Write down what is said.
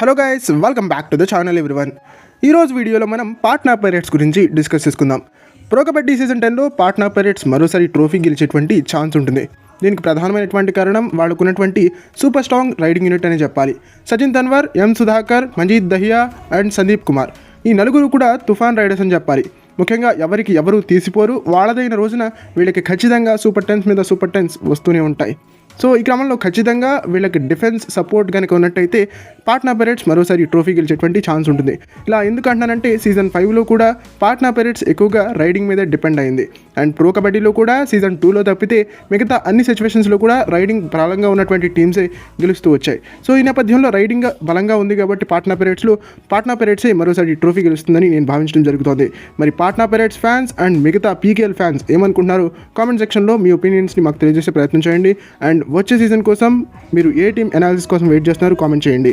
Hello guys welcome back to the channel everyone ఈరోజు వీడియోలో మనం పాట్నా పైరేట్స్ గురించి డిస్కస్ చేసుకుందాం. ప్రో కబడ్డీ సీజన్ టెన్లో పాట్నా పైరేట్స్ మరోసారి ట్రోఫీ గెలిచేటువంటి ఛాన్స్ ఉంటుంది. దీనికి ప్రధానమైనటువంటి కారణం వాళ్ళకున్నటువంటి సూపర్ స్ట్రాంగ్ రైడింగ్ యూనిట్ అని చెప్పాలి. సచిన్ తన్వర్ ఎం సుధాకర్ మంజీత్ దహియా అండ్ సందీప్ కుమార్ ఈ నలుగురు కూడా తుఫాన్ రైడర్స్ అని చెప్పాలి. ముఖ్యంగా ఎవరికి ఎవరు తీసిపోరు వాళ్ళదైన రోజున వీళ్ళకి ఖచ్చితంగా సూపర్ టెన్స్ మీద సూపర్ టెన్స్ వస్తూనే ఉంటాయి. సో ఈ క్రమంలో ఖచ్చితంగా వీళ్ళకి డిఫెన్స్ సపోర్ట్ కనుక ఉన్నట్టయితే పాట్నా పెరెట్స్ మరోసారి ట్రోఫీ గెలిచేటువంటి ఛాన్స్ ఉంటుంది. ఇలా ఎందుకు అంటున్నానంటే సీజన్ ఫైవ్లో కూడా పాట్నా పెరెట్స్ ఎక్కువగా రైడింగ్ మీద డిపెండ్ అయింది. అండ్ ప్రో కబడ్డీలో కూడా సీజన్ టూలో తప్పితే మిగతా అన్ని సిచ్యువేషన్స్లో కూడా రైడింగ్ బలంగా ఉన్నటువంటి టీమ్సే గెలుస్తూ వచ్చాయి. సో ఈ నేపథ్యంలో రైడింగ్ బలంగా ఉంది కాబట్టి పాట్నా పెరెట్స్లో పాట్నా పెరెట్సే మరోసారి ట్రోఫీ గెలుస్తుందని నేను భావించడం జరుగుతోంది. మరి పాట్నా పెరెట్స్ ఫ్యాన్స్ అండ్ మిగతా పీకేఎల్ ఫ్యాన్స్ ఏమనుకుంటున్నారు కామెంట్ సెక్షన్లో మీ ఒపీనియన్స్ని మాకు తెలియజేసే ప్రయత్నం చేయండి. అండ్ వచ్చే సీజన్ కోసం మీరు ఏ టీం అనాలిసిస్ కోసం వెయిట్ చేస్తున్నారు కామెంట్ చేయండి.